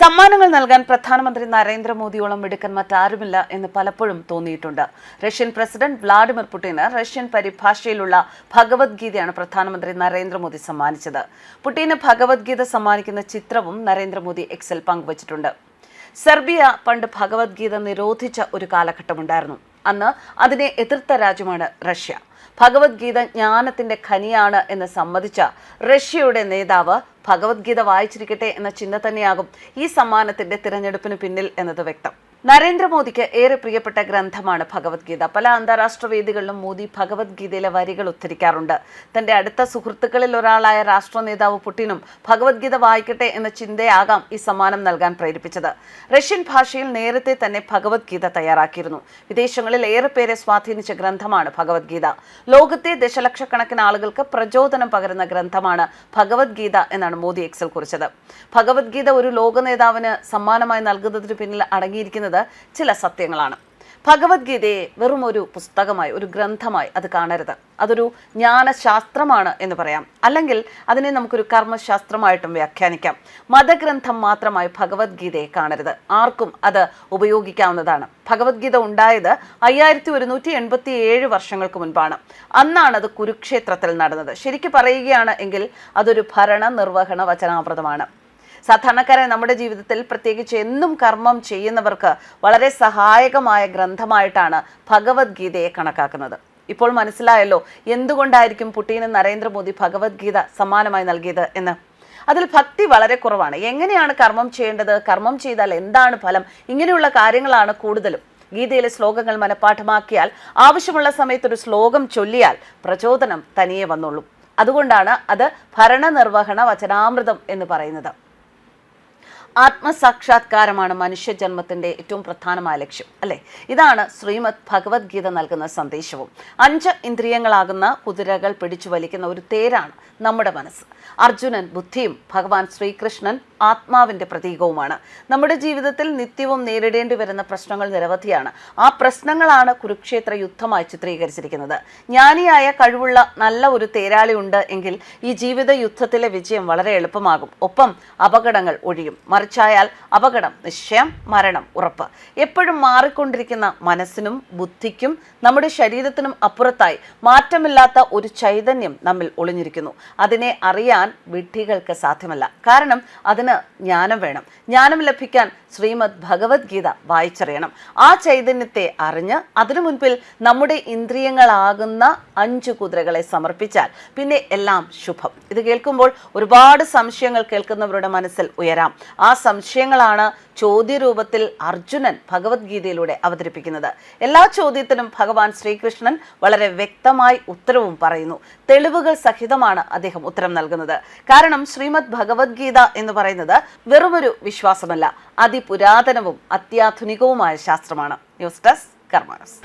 സമ്മാനങ്ങൾ നൽകാൻ പ്രധാനമന്ത്രി നരേന്ദ്രമോദിയോളം മിടുക്കൻ മറ്റാരുമില്ല എന്ന് പലപ്പോഴും തോന്നിയിട്ടുണ്ട്. റഷ്യൻ പ്രസിഡന്റ് വ്ളാഡിമിർ പുടിന് റഷ്യൻ പരിഭാഷയിലുള്ള ഭഗവത്ഗീതയാണ് പ്രധാനമന്ത്രി നരേന്ദ്രമോദി സമ്മാനിച്ചത്. പുടിന് ഭഗവത്ഗീത സമ്മാനിക്കുന്ന ചിത്രവും നരേന്ദ്രമോദി എക്സിൽ പങ്കുവച്ചിട്ടുണ്ട്. സെർബിയ പണ്ട് ഭഗവത്ഗീത നിരോധിച്ച ഒരു കാലഘട്ടമുണ്ടായിരുന്നു. അന്ന് അതിനെ എതിർത്ത രാജ്യമാണ് റഷ്യ. ഭഗവത്ഗീത ജ്ഞാനത്തിന്റെ ഖനിയാണ് എന്ന് സമ്മതിച്ച റഷ്യയുടെ നേതാവ് ഭഗവത്ഗീത വായിച്ചിരിക്കട്ടെ എന്ന ചിന്ത തന്നെയാകും ഈ സമ്മാനത്തിന്റെ തിരഞ്ഞെടുപ്പിന് പിന്നിൽ എന്നത് വ്യക്തം. നരേന്ദ്രമോദിക്ക് ഏറെ പ്രിയപ്പെട്ട ഗ്രന്ഥമാണ് ഭഗവത്ഗീത. പല അന്താരാഷ്ട്ര വേദികളിലും മോദി ഭഗവത്ഗീതയിലെ വരികൾ ഉദ്ധരിക്കാറുണ്ട്. തന്റെ അടുത്ത സുഹൃത്തുക്കളിൽ ഒരാളായ രാഷ്ട്ര നേതാവ് പുടിനും ഭഗവത്ഗീത വായിക്കട്ടെ എന്ന ചിന്തയാകാം ഈ സമ്മാനം നൽകാൻ പ്രേരിപ്പിച്ചത്. റഷ്യൻ ഭാഷയിൽ നേരത്തെ തന്നെ ഭഗവത്ഗീത തയ്യാറാക്കിയിരുന്നു. വിദേശങ്ങളിൽ ഏറെ പേരെ സ്വാധീനിച്ച ഗ്രന്ഥമാണ് ഭഗവത്ഗീത. ലോകത്തെ ദശലക്ഷക്കണക്കിന് ആളുകൾക്ക് പ്രചോദനം പകരുന്ന ഗ്രന്ഥമാണ് ഭഗവത്ഗീത എന്നാണ് മോദി എക്സൽ കുറിച്ചത്. ഭഗവത്ഗീത ഒരു ലോക നേതാവിന് സമ്മാനമായി നൽകുന്നതിന് പിന്നിൽ അടങ്ങിയിരിക്കുന്നത് ചില സത്യങ്ങളാണ്. ഭഗവത്ഗീതയെ വെറും ഒരു പുസ്തകമായി ഒരു ഗ്രന്ഥമായി അത് കാണരുത്. അതൊരു ജ്ഞാനശാസ്ത്രമാണ് എന്ന് പറയാം. അല്ലെങ്കിൽ അതിനെ നമുക്കൊരു കർമ്മശാസ്ത്രമായിട്ടും വ്യാഖ്യാനിക്കാം. മതഗ്രന്ഥം മാത്രമായി ഭഗവത്ഗീതയെ കാണരുത്. ആർക്കും അത് ഉപയോഗിക്കാവുന്നതാണ്. ഭഗവത്ഗീത ഉണ്ടായത് അയ്യായിരത്തി ഒരുന്നൂറ്റി എൺപത്തി ഏഴ് വർഷങ്ങൾക്ക് മുൻപാണ്. അന്നാണ് അത് കുരുക്ഷേത്രത്തിൽ നടന്നത്. ശരിക്കും പറയുകയാണ് എങ്കിൽ അതൊരു ഭരണ നിർവഹണ വചനാമൃതമാണ്. സാധാരണക്കാരെ നമ്മുടെ ജീവിതത്തിൽ പ്രത്യേകിച്ച് എന്നും കർമ്മം ചെയ്യുന്നവർക്ക് വളരെ സഹായകമായ ഗ്രന്ഥമായിട്ടാണ് ഭഗവത്ഗീതയെ കണക്കാക്കുന്നത്. ഇപ്പോൾ മനസ്സിലായല്ലോ എന്തുകൊണ്ടായിരിക്കും പുട്ടീന് നരേന്ദ്രമോദി ഭഗവത്ഗീത സമ്മാനമായി നൽകിയത് എന്ന്. അതിൽ ഭക്തി വളരെ കുറവാണ്. എങ്ങനെയാണ് കർമ്മം ചെയ്യേണ്ടത്? കർമ്മം ചെയ്താൽ എന്താണ് ഫലം? ഇങ്ങനെയുള്ള കാര്യങ്ങളാണ് കൂടുതലും. ഗീതയിലെ ശ്ലോകങ്ങൾ മനഃപ്പാഠമാക്കിയാൽ ആവശ്യമുള്ള സമയത്ത് ഒരു ശ്ലോകം ചൊല്ലിയാൽ പ്രചോദനം തനിയെ വന്നുള്ളൂ അതുകൊണ്ടാണ് അത് ഭരണനിർവഹണ വചനാമൃതം എന്ന് പറയുന്നത്. ആത്മസാക്ഷാത്കാരമാണ് മനുഷ്യജന്മത്തിന്റെ ഏറ്റവും പ്രധാനമായ ലക്ഷ്യം അല്ലേ? ഇതാണ് ശ്രീമദ് ഭഗവത്ഗീത നൽകുന്ന സന്ദേശവും. അഞ്ച് ഇന്ദ്രിയങ്ങളാകുന്ന കുതിരകൾ പിടിച്ചു വലിക്കുന്ന ഒരു തേരാണ് നമ്മുടെ മനസ്സ്. അർജുനൻ ബുദ്ധിയും ഭഗവാൻ ശ്രീകൃഷ്ണൻ ആത്മാവിന്റെ പ്രതീകവുമാണ്. നമ്മുടെ ജീവിതത്തിൽ നിത്യവും നേരിടേണ്ടി വരുന്ന പ്രശ്നങ്ങൾ നിരവധിയാണ്. ആ പ്രശ്നങ്ങളാണ് കുരുക്ഷേത്ര യുദ്ധമായി ചിത്രീകരിച്ചിരിക്കുന്നത്. ജ്ഞാനിയായ കഴിവുള്ള നല്ല ഒരു തേരാളി ഉണ്ട് എങ്കിൽ ഈ ജീവിത യുദ്ധത്തിലെ വിജയം വളരെ എളുപ്പമാകും. ഒപ്പം അപകടങ്ങൾ ഒഴിയും. മറിച്ചായാൽ അപകടം നിശ്ചയം മരണം ഉറപ്പ്. എപ്പോഴും മാറിക്കൊണ്ടിരിക്കുന്ന മനസ്സിനും ബുദ്ധിക്കും നമ്മുടെ ശരീരത്തിനും അപ്പുറത്തായി മാറ്റമില്ലാത്ത ഒരു ചൈതന്യം നമ്മിൽ ഒളിഞ്ഞിരിക്കുന്നു. അതിനെ അറിയാൻ വിഡ്ഢികൾക്ക് സാധ്യമല്ല. കാരണം അതിന് ജ്ഞാനം വേണം. ജ്ഞാനം ലഭിക്കാൻ ശ്രീമദ് ഭഗവത്ഗീത വായിച്ചറിയണം. ആ ചൈതന്യത്തെ അറിഞ്ഞ് അതിനു മുൻപിൽ നമ്മുടെ ഇന്ദ്രിയങ്ങളാകുന്ന അഞ്ചു കുതിരകളെ സമർപ്പിച്ചാൽ പിന്നെ എല്ലാം ശുഭം. ഇത് കേൾക്കുമ്പോൾ ഒരുപാട് സംശയങ്ങൾ കേൾക്കുന്നവരുടെ മനസ്സിൽ ഉയരാം. ആ സംശയങ്ങളാണ് ചോദ്യരൂപത്തിൽ അർജുനൻ ഭഗവത്ഗീതയിലൂടെ അവതരിപ്പിക്കുന്നത്. എല്ലാ ചോദ്യത്തിനും ഭഗവാൻ ശ്രീകൃഷ്ണൻ വളരെ വ്യക്തമായി ഉത്തരവും പറയുന്നു. തെളിവുകൾ സഹിതമാണ് അദ്ദേഹം ഉത്തരം നൽകുന്നത്. കാരണം ശ്രീമദ് ഭഗവത്ഗീത എന്ന് പറയുന്നത് വെറുമൊരു വിശ്വാസമല്ല അതിപുരാതനവും അത്യാധുനികവുമായ ശാസ്ത്രമാണ്. News desk കർമാനസ്.